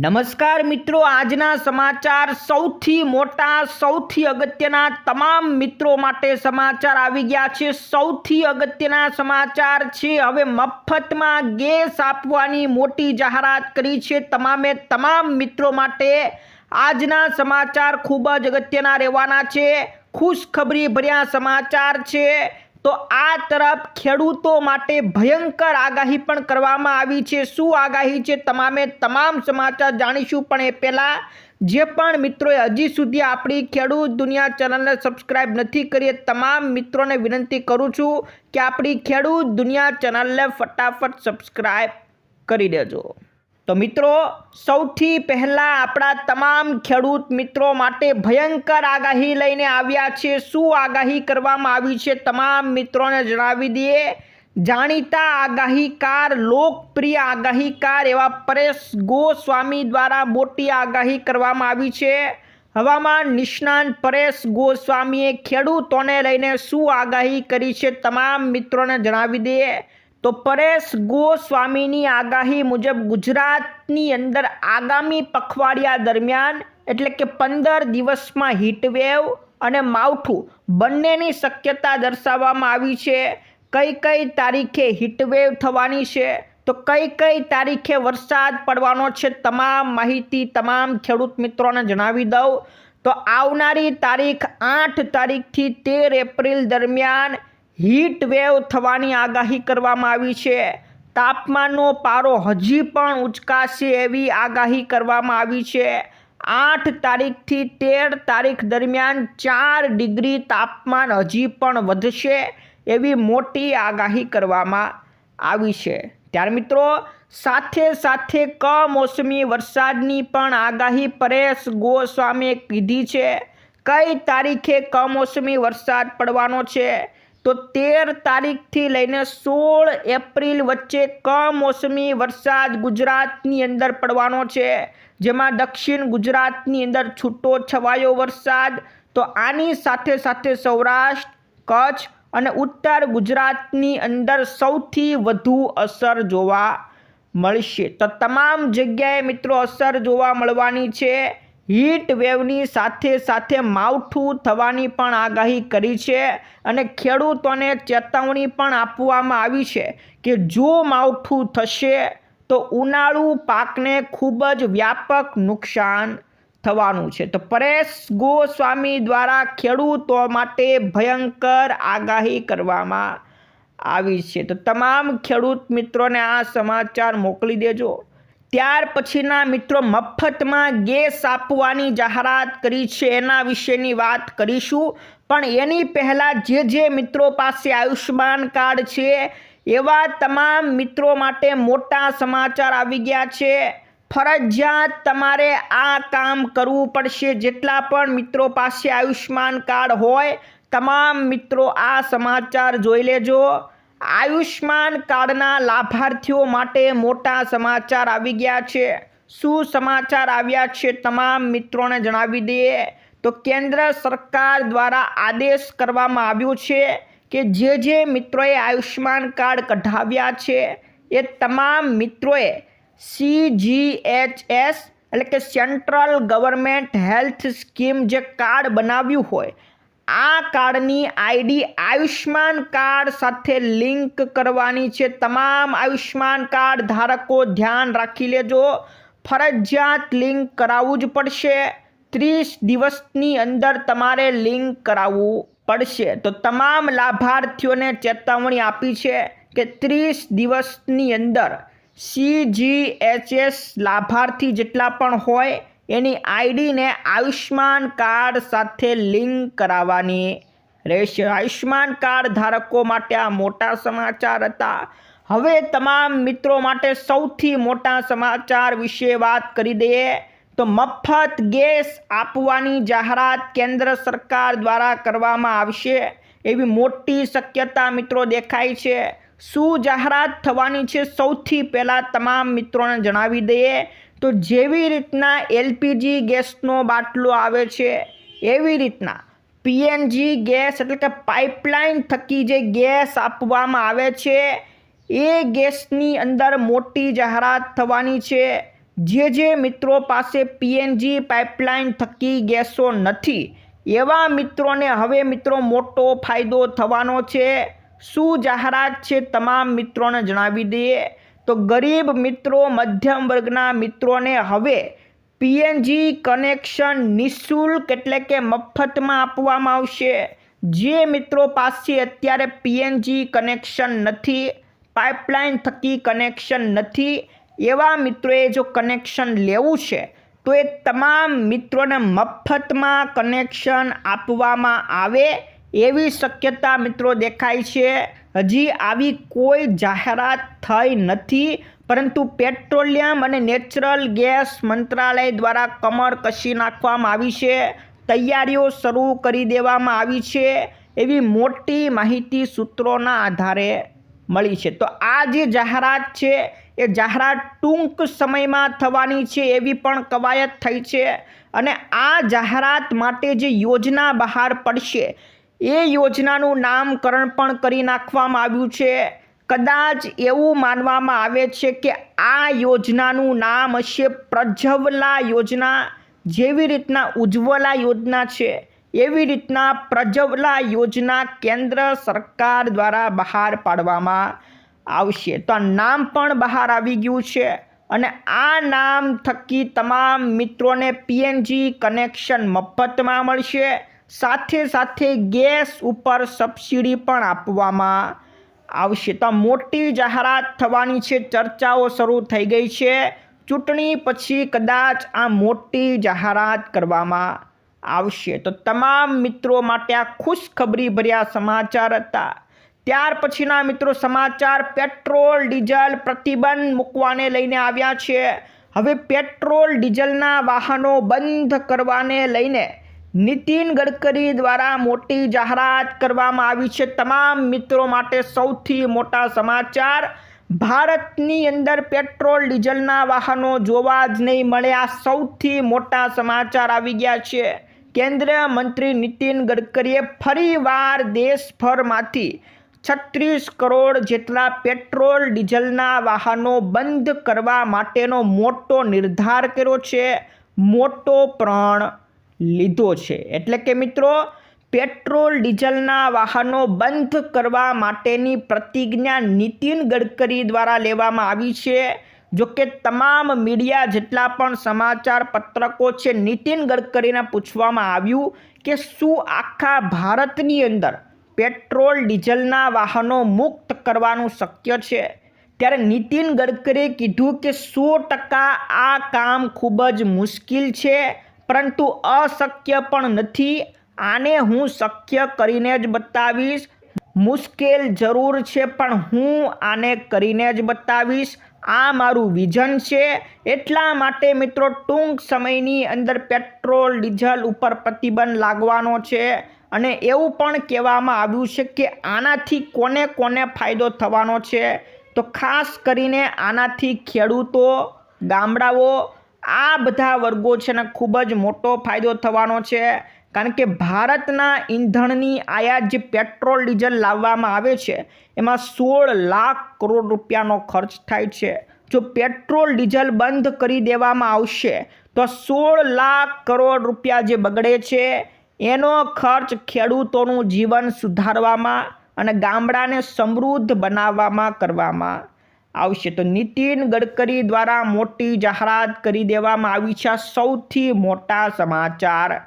નમસ્કાર મિત્રો, આજના સમાચાર સૌથી મોટા, સૌથી અગત્યના તમામ મિત્રો માટે સમાચાર આવી ગયા છે. સૌથી અગત્યના સમાચાર છે, હવે મફતમાં ગેસ આપવાની મોટી જાહેરાત કરી છે. તમામે તમામ મિત્રો માટે આજના સમાચાર ખૂબ જ અગત્યના રહેવાના છે. ખુશખબરી ભર્યા સમાચાર છે. તો આ તરફ ખેડૂતો માટે ભયંકર આગાહી પણ કરવામાં આવી છે. શું આગાહી છે તમામે તમામ સમાચાર જાણીશું. પણ એ પહેલાં જે પણ મિત્રોએ હજી સુધી આપણી ખેડૂત દુનિયા ચેનલને સબસ્ક્રાઇબ નથી કરી તમામ મિત્રોને વિનંતી કરું છું કે આપણી ખેડૂત દુનિયા ચેનલને ફટાફટ સબસ્ક્રાઇબ કરી દેજો. તો મિત્રો, સૌથી પહેલાં આપણા તમામ ખેડૂત મિત્રો માટે ભયંકર આગાહી લઈને આવ્યા છે. શું આગાહી કરવામાં આવી છે તમામ મિત્રોને જણાવી દઈએ. જાણીતા આગાહીકાર, લોકપ્રિય આગાહીકાર એવા પરેશ ગોસ્વામી દ્વારા મોટી આગાહી કરવામાં આવી છે. હવામાન નિષ્ણાંત પરેશ ગોસ્વામીએ ખેડૂતોને લઈને શું આગાહી કરી છે તમામ મિત્રોને જણાવી દઈએ. તો પરેશ ગોસ્વામીની આગાહી મુજબ ગુજરાતની અંદર આગામી પખવાડિયા દરમિયાન એટલે કે પંદર દિવસમાં હીટવેવ અને માવઠું બંનેની શક્યતા દર્શાવવામાં આવી છે. કઈ કઈ તારીખે હીટવેવ થવાની છે? તો કઈ કઈ તારીખે વરસાદ પડવાનો છે તમામ માહિતી તમામ ખેડૂત મિત્રોને જણાવી દઉં. તો આવનારી તારીખ આઠ તારીખથી તેર એપ્રિલ દરમિયાન હીટ વેવ થવાની આગાહી કરવામાં આવી છે. તાપમાનનો પારો હજી પણ ઉચકાશે એવી આગાહી કરવામાં આવી છે. આઠ તારીખથી તેર તારીખ દરમિયાન ચાર ડિગ્રી તાપમાન હજી પણ વધશે એવી મોટી આગાહી કરવામાં આવી છે. ત્યારે મિત્રો, સાથે સાથે કમોસમી વરસાદની પણ આગાહી પરેશ ગોસ્વામીએ કીધી છે. કઈ તારીખે કમોસમી વરસાદ પડવાનો છે? તો તેર તારીખથી લઈને સોળ એપ્રિલ વચ્ચે કમોસમી વરસાદ ગુજરાતની અંદર પડવાનો છે. જેમાં દક્ષિણ ગુજરાતની અંદર છૂટો છવાયો વરસાદ. તો આની સાથે સાથે સૌરાષ્ટ્ર, કચ્છ અને ઉત્તર ગુજરાતની અંદર સૌથી વધુ અસર જોવા મળશે. તો તમામ જગ્યાએ મિત્રો અસર જોવા મળવાની છે. હીટ વેવની સાથે સાથે માવઠું થવાની પણ આગાહી કરી છે અને ખેડૂતોને ચેતવણી પણ આપવામાં આવી છે કે જો માવઠું થશે તો ઉનાળુ પાકને ખૂબ જ વ્યાપક નુકસાન થવાનું છે. તો પરેશ ગોસ્વામી દ્વારા ખેડૂતો માટે ભયંકર આગાહી કરવામાં આવી છે. તો તમામ ખેડૂત મિત્રોને આ સમાચાર મોકલી દેજો. ત્યાર પછીના મિત્રો મફતમાં ગેસ આપવાની જાહેરાત કરી છે. એના વિશેની વાત કરીશું. પણ એની પહેલાં જે જે મિત્રો પાસે આયુષ્યમાન કાર્ડ છે, એવા તમામ મિત્રો માટે મોટા સમાચાર આવી ગયા છે. ફરજિયાત તમારે આ કામ કરવું પડશે. જેટલા પણ મિત્રો પાસે આયુષ્યમાન કાર્ડ હોય, તમામ મિત્રો આ સમાચાર જોઈ લેજો. આયુષ્માન કાર્ડના લાભાર્થીઓ માટે મોટા સમાચાર આવી ગયા છે. શું સમાચાર આવ્યા છે તમામ મિત્રોને જણાવી દઈએ. તો કેન્દ્ર સરકાર દ્વારા આદેશ કરવામાં આવ્યો છે કે જે જે મિત્રોએ આયુષ્માન કાર્ડ કઢાવ્યા છે, એ તમામ મિત્રોએ સી જી એચ એસ એટલે કે સેન્ટ્રલ ગવર્મેન્ટ હેલ્થ સ્કીમ જે કાર્ડ બનાવ્યું હોય આ કાર્ડની આઈડી આયુષ્માન કાર્ડ સાથે લિંક કરવાની છે. તમામ આયુષ્માન કાર્ડ ધારકો ધ્યાન રાખી લેજો. ફરજિયાત લિંક કરાવવું જ પડશે. ત્રીસ દિવસની અંદર તમારે લિંક કરાવવું પડશે. તો તમામ લાભાર્થીઓને ચેતવણી આપી છે કે ત્રીસ દિવસની અંદર સી જી એચ એસ લાભાર્થી જેટલા પણ હોય એની આઈડીને આયુષ્માન કાર્ડ સાથે લિંક કરાવવાની રહેશે. આયુષ્માન કાર્ડ ધારકો માટે આ મોટા સમાચાર હતા. હવે તમામ મિત્રો માટે સૌથી મોટા સમાચાર વિશે વાત કરી દઈએ તો મફત ગેસ આપવાની જાહેરાત કેન્દ્ર સરકાર દ્વારા કરવામાં આવશે. એવી મોટી શક્યતા મિત્રો દેખાય છે. શું જાહેરાત થવાની છે? સૌથી પહેલાં તમામ મિત્રોને જણાવી દઈએ. તો જેવી રીતના એલપીજી ગેસનો બાટલો આવે છે, એવી રીતના પીએનજી ગેસ એટલે કે પાઇપલાઇન થકી જે ગેસ આપવામાં આવે છે, એ ગેસની અંદર મોટી જાહેરાત થવાની છે. જે જે મિત્રો પાસે પીએનજી પાઇપલાઇન થકી ગેસો નથી, એવા મિત્રોને હવે મિત્રો મોટો ફાયદો થવાનો છે. શું જાહેરાત છે તમામ મિત્રોને જણાવી દઈએ. તો ગરીબ મિત્રો, મધ્યમ વર્ગના મિત્રોને હવે પીએનજી કનેક્શન નિઃશુલ્ક એટલે કે મફતમાં આપવામાં આવશે. જે મિત્રો પાસે અત્યારે પીએનજી કનેક્શન નથી પાઇપલાઇન થકી કનેક્શન નથી, એવા મિત્રોએ જો કનેક્શન લેવું છે, તો એ તમામ મિત્રોને મફતમાં કનેક્શન આપવામાં આવે. એવી શક્યતા મિત્રો દેખાય છે. હજી આવી કોઈ જાહેરાત થઈ નથી, પરંતુ પેટ્રોલિયમ અને નેચરલ ગેસ મંત્રાલય દ્વારા કમર કસી નાખવામાં આવી છે. તૈયારીઓ શરૂ કરી દેવામાં આવી છે. એવી મોટી માહિતી સૂત્રોના આધારે મળી છે. તો આ જે જાહેરાત છે, એ જાહેરાત ટૂંક સમયમાં થવાની છે એવી પણ કવાયત થઈ છે. અને આ જાહેરાત માટે જે યોજના બહાર પડશે એ યોજનાનું નામકરણ પણ કરી નાખવામાં આવ્યું છે. કદાચ એવું માનવામાં આવે છે કે આ યોજનાનું નામ હશે પ્રજ્વલા યોજના. જેવી રીતના ઉજ્જવલા યોજના છે. એવી રીતના પ્રજ્વલા યોજના કેન્દ્ર સરકાર દ્વારા બહાર પાડવામાં આવશે. તો આ નામ પણ બહાર આવી ગયું છે અને આ નામ થકી તમામ મિત્રોને પીએનજી કનેક્શન મફતમાં મળશે. સાથે સાથે ગેસ ઉપર સબસિડી પણ આપવામાં આવશે. તો મોટી જાહેરાત થવાની છે. ચર્ચાઓ શરૂ થઈ ગઈ છે. ચૂંટણી પછી કદાચ આ મોટી જાહેરાત કરવામાં આવશે. તો તમામ મિત્રો માટે આ ખુશખબરી ભર્યા સમાચાર હતા. ત્યાર પછીના મિત્રો સમાચાર, પેટ્રોલ, ડીઝલ પ્રતિબંધ મૂકવાને લઈને આવ્યા છે. હવે પેટ્રોલ, ડીઝલના વાહનો બંધ કરવાને લઈને નીતિન ગડકરી દ્વારા મોટી જાહેરાત કરવામાં આવી છે. તમામ મિત્રો માટે સૌથી મોટા સમાચાર, ભારતની અંદર પેટ્રોલ, ડીઝલના વાહનો જોવા જ નહીં મળે આ સૌથી મોટા સમાચાર આવી ગયા છે. કેન્દ્રીય મંત્રી નીતિન ગડકરીએ ફરીવાર દેશભરમાંથી છત્રીસ કરોડ જેટલા પેટ્રોલ, ડીઝલના વાહનો બંધ કરવા માટેનો મોટો નિર્ધાર કર્યો છે. મોટો પ્રણ લીધો છે. એટલે કે મિત્રો, પેટ્રોલ, ડીઝલના વાહનો બંધ કરવા માટેની પ્રતિજ્ઞા નીતિન ગડકરી દ્વારા લેવામાં આવી છે. જો કે તમામ મીડિયા જેટલા પણ સમાચાર પત્રકો છે, નીતિન ગડકરીને પૂછવામાં આવ્યું કે શું આખા ભારતની અંદર પેટ્રોલ, ડીઝલના વાહનો મુક્ત કરવાનું શક્ય છે? ત્યારે નીતિન ગડકરીએ કીધું કે સો ટકા આ કામ ખૂબ જ મુશ્કેલ છે. પરંતુ અશક્ય પણ નથી. આને હું શક્ય કરીને જ બતાવીશ. મુશ્કેલ જરૂર છે, પણ હું આને કરીને જ બતાવીશ. આ મારું વિઝન છે. એટલા માટે મિત્રો, ટૂંક સમયની અંદર પેટ્રોલ, ડીઝલ ઉપર પ્રતિબંધ લાગવાનો છે. અને એવું પણ કહેવામાં આવ્યું છે કે આનાથી કોને કોને ફાયદો થવાનો છે. તો ખાસ કરીને આનાથી ખેડૂતો, ગામડાઓ આ બધા વર્ગો છે ને ખૂબ જ મોટો ફાયદો થવાનો છે. કારણ કે ભારતના ઈંધણની આયાત જે પેટ્રોલ, ડીઝલ લાવવામાં આવે છે, એમાં સોળ લાખ કરોડ રૂપિયાનો ખર્ચ થાય છે. જો પેટ્રોલ, ડીઝલ બંધ કરી દેવામાં આવશે, તો સોળ લાખ કરોડ રૂપિયા જે બગડે છે, એનો ખર્ચ ખેડૂતોનું જીવન સુધારવામાં અને ગામડાને સમૃદ્ધ બનાવવામાં કરવામાં આવશે. તો નીતિન ગડકરી દ્વારા મોટી જાહેરાત કરી દેવામાં આવી છે સૌથી મોટા સમાચાર.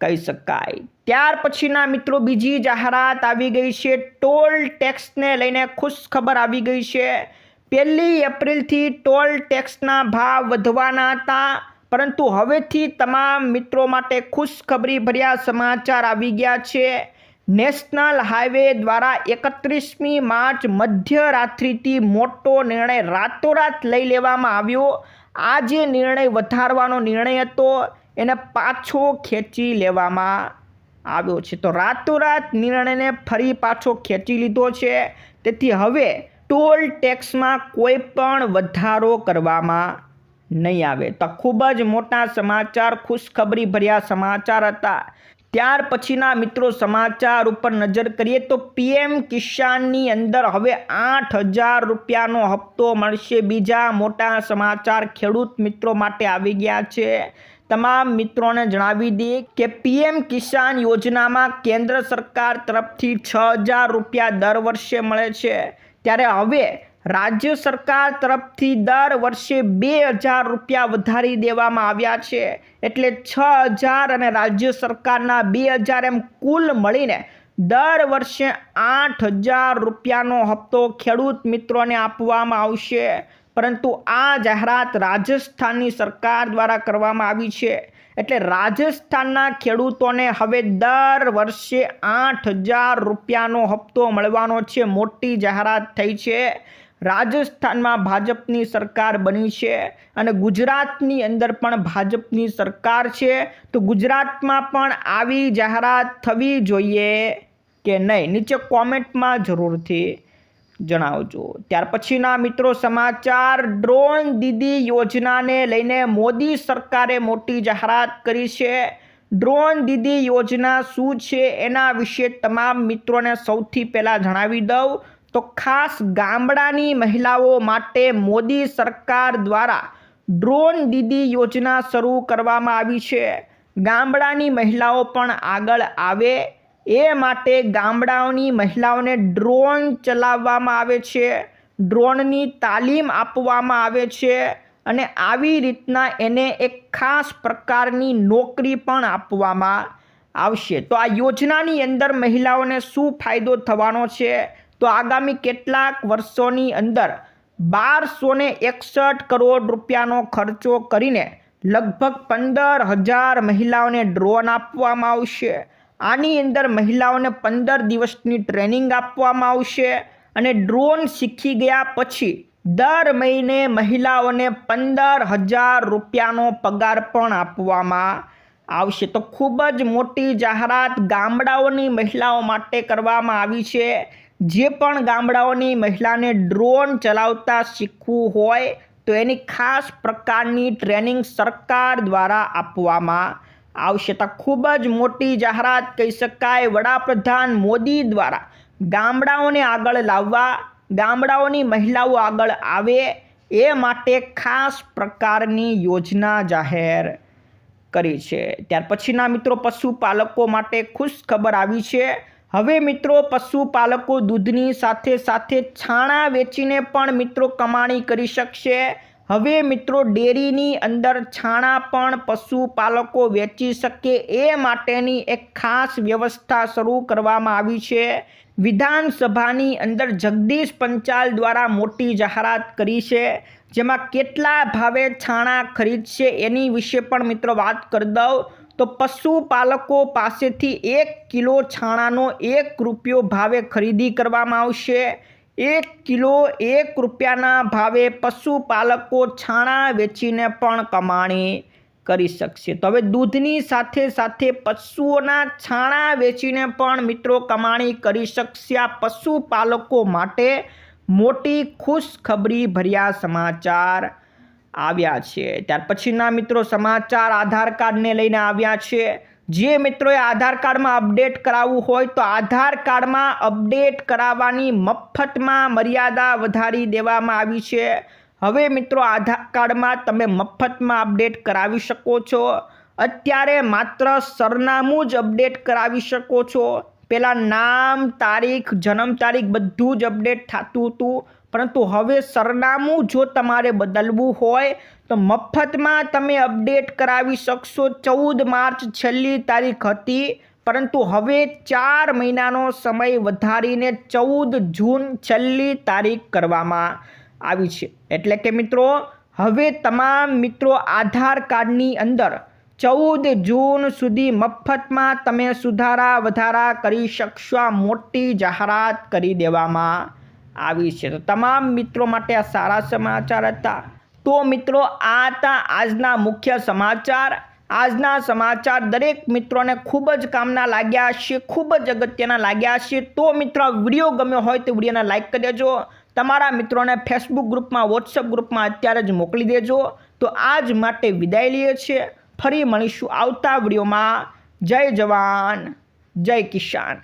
કહી શકાય. ત્યાર પછીના મિત્રો બીજી જાહેરાત આવી ગઈ છે. ટોલ ટેક્સને લઈને ખુશ ખબર આવી ગઈ છે. પહેલી એપ્રિલથી ટોલ ટેક્સના ભાવ વધવાના હતા. પરંતુ હવેથી તમામ મિત્રો માટે ખુશખબરી ભર્યા સમાચાર આવી ગયા છે. નેશનલ હાઈવે દ્વારા એકત્રીસમી માર્ચ મધ્યરાત્રિથી મોટો નિર્ણય રાતોરાત લઈ લેવામાં આવ્યો. આ જે નિર્ણય વધારવાનો નિર્ણય હતો, એને પાછો ખેંચી લેવામાં આવ્યો છે. તો રાતોરાત નિર્ણયને ફરી પાછો ખેંચી લીધો છે. તેથી હવે ટોલ ટેક્સમાં કોઈ પણ વધારો કરવામાં નહીં આવે. તો ખૂબ જ મોટા સમાચાર, ખુશખબરી ભર્યા સમાચાર હતા. ત્યાર પછીના મિત્રો સમાચાર ઉપર નજર કરીએ તો પીએમ કિસાનની અંદર હવે આઠ હજાર રૂપિયાનો હપ્તો મળશે. બીજા મોટા સમાચાર ખેડૂત મિત્રો માટે આવી ગયા છે. તમામ મિત્રોને જણાવી દઈએ કે પીએમ કિસાન યોજનામાં કેન્દ્ર સરકાર તરફથી છ હજાર રૂપિયા દર વર્ષે મળે છે. ત્યારે હવે રાજ્ય સરકાર તરફથી દર વર્ષે બે હજાર રૂપિયા વધારી દેવામાં આવ્યા છે. એટલે છ હજાર અને રાજ્ય સરકારના બે હજાર એમ કુલ મળીને દર વર્ષે આઠ હજાર રૂપિયાનો હપ્તો ખેડૂત મિત્રોને આપવામાં આવશે. પરંતુ આ જાહેરાત રાજસ્થાનની સરકાર દ્વારા કરવામાં આવી છે. એટલે રાજસ્થાનના ખેડૂતોને હવે દર વર્ષે આઠ હજાર રૂપિયાનો હપ્તો મળવાનો છે. મોટી જાહેરાત થઈ છે. રાજસ્થાનમાં ભાજપની સરકાર બની છે અને ગુજરાતની અંદર પણ ભાજપની સરકાર છે, તો ગુજરાતમાં પણ આવી જાહેરાત થવી જોઈએ કે નહીં? નીચે કોમેન્ટમાં જરૂરથી જણાવજો. ત્યાર પછીના મિત્રો સમાચાર, ડ્રોન દીદી યોજનાને લઈને મોદી સરકારે મોટી જાહેરાત કરી છે. ડ્રોન દીદી યોજના શું છે એના વિશે તમામ મિત્રોને સૌથી પહેલાં જણાવી દઉં. તો ખાસ ગામડાની મહિલાઓ માટે મોદી સરકાર દ્વારા ડ્રોન દીદી યોજના શરૂ કરવામાં આવી છે. ગામડાની મહિલાઓ પણ આગળ આવે. એ માટે ગામડાઓની મહિલાઓને ડ્રોન ચલાવવામાં આવે છે. ડ્રોનની તાલીમ આપવામાં આવે છે અને આવી રીતના એને એક ખાસ પ્રકારની નોકરી પણ આપવામાં આવશે. તો આ યોજનાની અંદર મહિલાઓને શું ફાયદો થવાનો છે? તો આગામી કેટલાક વર્ષોની અંદર બારસો ને એકસઠ કરોડ રૂપિયાનો ખર્ચો કરીને લગભગ પંદર હજાર મહિલાઓને ડ્રોન આપવામાં આવશે. આની અંદર મહિલાઓને પંદર દિવસની ટ્રેનિંગ આપવામાં આવશે અને ડ્રોન શીખી ગયા પછી દર મહિને મહિલાઓને પંદર હજાર રૂપિયાનો પગાર પણ આપવામાં આવશે. તો ખૂબ જ મોટી જાહેરાત ગામડાઓની મહિલાઓ માટે કરવામાં આવી છે. જે પણ ગામડાઓની મહિલાને ડ્રોન ચલાવતા શીખવું હોય, તો એની ખાસ પ્રકારની ટ્રેનિંગ સરકાર દ્વારા આપવામાં આવશે. તો ખૂબ જ મોટી જાહેરાત કહી શકાય. વડાપ્રધાન મોદી દ્વારા ગામડાઓને આગળ લાવવા, ગામડાઓની મહિલાઓ આગળ આવે, એ માટે ખાસ પ્રકારની યોજના જાહેર કરી છે. ત્યાર પછીના મિત્રો, પશુપાલકો માટે ખુશ ખબર આવી છે. હવે મિત્રો પશુપાલકો દૂધની સાથે સાથે છાણા વેચીને પણ મિત્રો કમાણી કરી શકશે. હવે મિત્રો ડેરીની અંદર છાણા પણ પશુપાલકો વેચી શકે એ માટેની એક ખાસ વ્યવસ્થા શરૂ કરવામાં આવી છે. વિધાનસભાની અંદર જગદીશ પંચાલ દ્વારા મોટી જાહેરાત કરી છે, જેમાં કેટલા ભાવે છાણા ખરીદશે એની વિશે પણ મિત્રો વાત કરી દઉં. તો પશુપાલકો પાસેથી એક કિલો છાણાનો એક રૂપિયો ભાવે ખરીદી કરવામાં આવશે. એક કિલો એક રૂપિયાના ભાવે પશુપાલકો છાણા વેચીને પણ કમાણી કરી શકશે. તો હવે દૂધની સાથે સાથે પશુઓના છાણા વેચીને પણ મિત્રો કમાણી કરી શકશે આ પશુપાલકો માટે મોટી ખુશખબરી ભર્યા સમાચાર. આવ્યા છે. ત્યાર પછીના મિત્રો સમાચાર આધાર કાર્ડને લઈને આવ્યા છે. જે મિત્રોએ આધાર કાર્ડમાં અપડેટ કરાવવું હોય તો આધાર કાર્ડમાં અપડેટ કરાવવાની મફતમાં મર્યાદા વધારી દેવામાં આવી છે. હવે મિત્રો આધાર કાર્ડમાં તમે મફતમાં અપડેટ કરાવી શકો છો. અત્યારે માત્ર સરનામું જ અપડેટ કરાવી શકો છો. પહેલાં નામ, તારીખ, જન્મ તારીખ બધું જ અપડેટ થતું હતું. પરંતુ હવે સરનામું જો તમારે બદલવું હોય, તો મફતમાં તમે અપડેટ કરાવી શકશો. ચૌદ માર્ચ છેલ્લી તારીખ હતી, પરંતુ હવે ચાર મહિનાનો સમય વધારીને ચૌદ જૂન છેલ્લી તારીખ કરવામાં આવી છે. એટલે કે મિત્રો, હવે તમામ મિત્રો આધાર કાર્ડની અંદર ચૌદ જૂન સુધી મફતમાં તમે સુધારા વધારા કરી શકશો. મોટી જાહેરાત કરી દેવામાં આવી છે. તો તમામ મિત્રો માટે આ સારા સમાચાર હતા. તો મિત્રો, આ હતા આજના મુખ્ય સમાચાર. આજના સમાચાર દરેક મિત્રોને ખૂબ જ કામના લાગ્યા હશે, ખૂબ જ અગત્યના લાગ્યા હશે. તો મિત્રો વીડિયો ગમ્યો હોય તો વિડીયોને લાઇક કરી દેજો. તમારા મિત્રોને ફેસબુક ગ્રુપમાં વોટ્સઅપ ગ્રુપમાં અત્યારે જ મોકલી દેજો. તો આજ માટે વિદાય લઈએ છીએ. ફરી મળીશું આવતા વિડીયોમાં. જય જવાન, જય કિસાન.